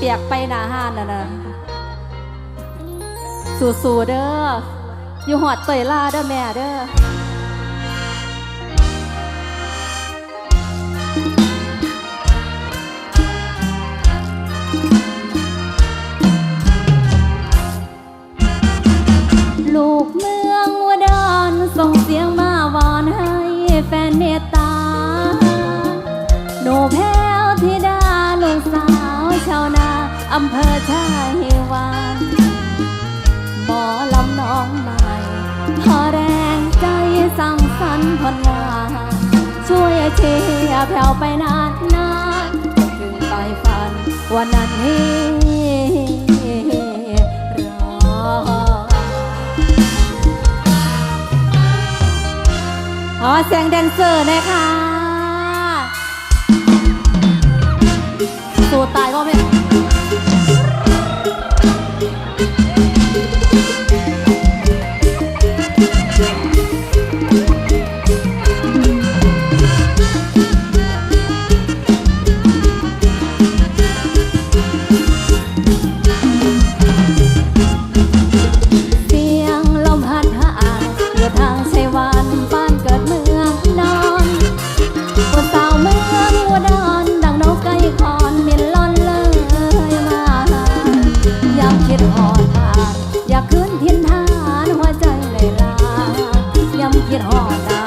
เปียกไปหนาห่านน่ะนะสู้ๆเด้ออยู่หอดเตยลาเด้อแม่เด้อำเภอชายวานหมอลำน้องใหม่ ขอแรงใจสั่งสันผลงาน ช่วยเชียร์แผ่วไปนานนานถึงปลายฝันวันนั้นเฮรอขอเสียงแดนเซอร์นะคะ Hiền Hòa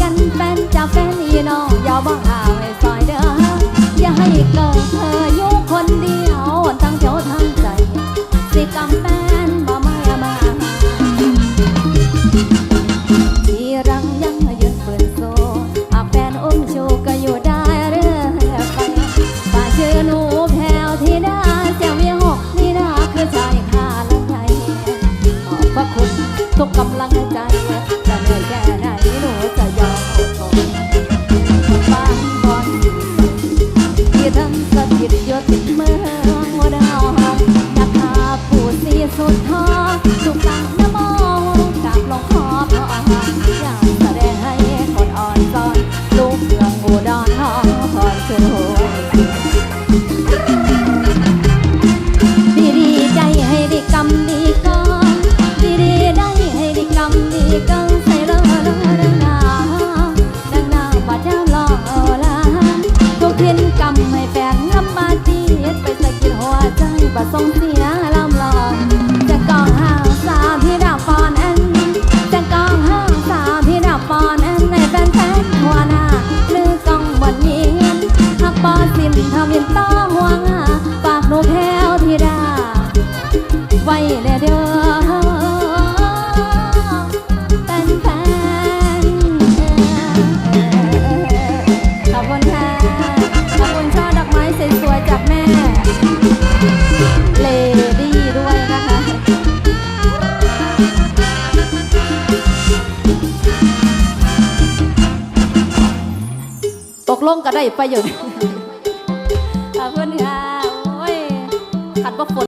กันแฟนจะแฟนอีน้องอย่าบ้องเอาให้ซอยเด้ออย่าให้เกิดเธออยู่คนเดียวทั้งเจ้าทั้งใจ สิกำแฟนบ่มามาทีรังยังยืนเปิดโซอาแฟนอุ้มชูก็อยู่ได้เรื่อยไปป่าเชื่อหนูแผ่วที่ดาเจ้ามีหกที่นาคือใจขาาลังไทขอบพระคุณทุกกำลัง แฟนน้ำมาจีดไปใส่กิดหัวใจบ่ทรงสี เลดี้ด้วยนะคะตกลงก็ได้ประโยชน์เพื่อนค่ะ โอ้ยขัดว่าฝน